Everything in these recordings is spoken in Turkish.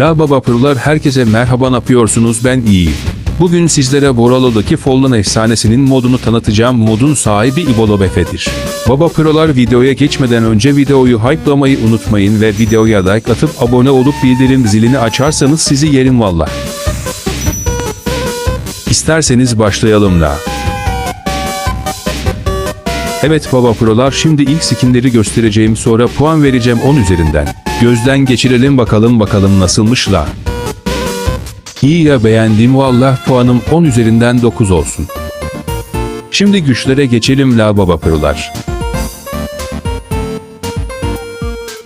La Baba Pırlar herkese merhaba yapıyorsunuz ben iyiyim. Bugün sizlere Boralo'daki Fallen efsanesinin modunu tanıtacağım modun sahibi İbolo Befe'dir. Baba Prolar videoya geçmeden önce videoyu hype'lamayı unutmayın ve videoya like atıp abone olup bildirim zilini açarsanız sizi yerim valla. İsterseniz başlayalım la. Evet baba prolar şimdi ilk skinleri göstereceğim sonra puan vereceğim 10 üzerinden. Gözden geçirelim bakalım bakalım nasılmış la. İyi ya beğendim valla puanım 10 üzerinden 9 olsun. Şimdi güçlere geçelim la baba prolar.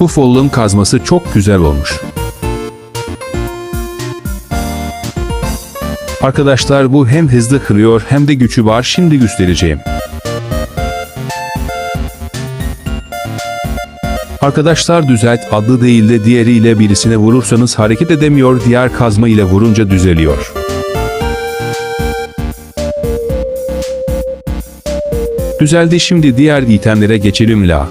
Bu follun kazması çok güzel olmuş. Arkadaşlar bu hem hızlı kırıyor hem de gücü var şimdi göstereceğim. Arkadaşlar düzelt adlı değil de diğeriyle birisine vurursanız hareket edemiyor diğer kazma ile vurunca düzeliyor. Düzeldi şimdi diğer itemlere geçelim la.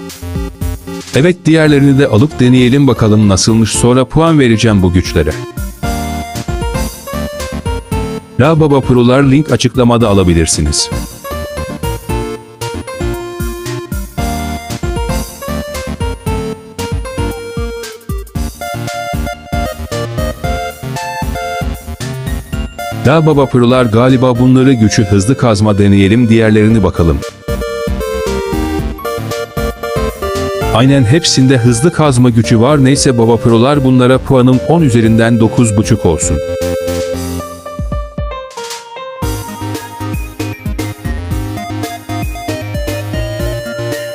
Evet diğerlerini de alıp deneyelim bakalım nasılmış sonra puan vereceğim bu güçlere. La Baba Pro'lar link açıklamada alabilirsiniz. La Baba Pro'lar galiba bunları güçü hızlı kazma deneyelim diğerlerini bakalım. Aynen hepsinde hızlı kazma gücü var neyse Baba Pro'lar bunlara puanım 10 üzerinden 9.5 olsun.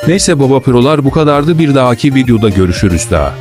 Neyse baba prolar bu kadardı bir dahaki videoda görüşürüz daha.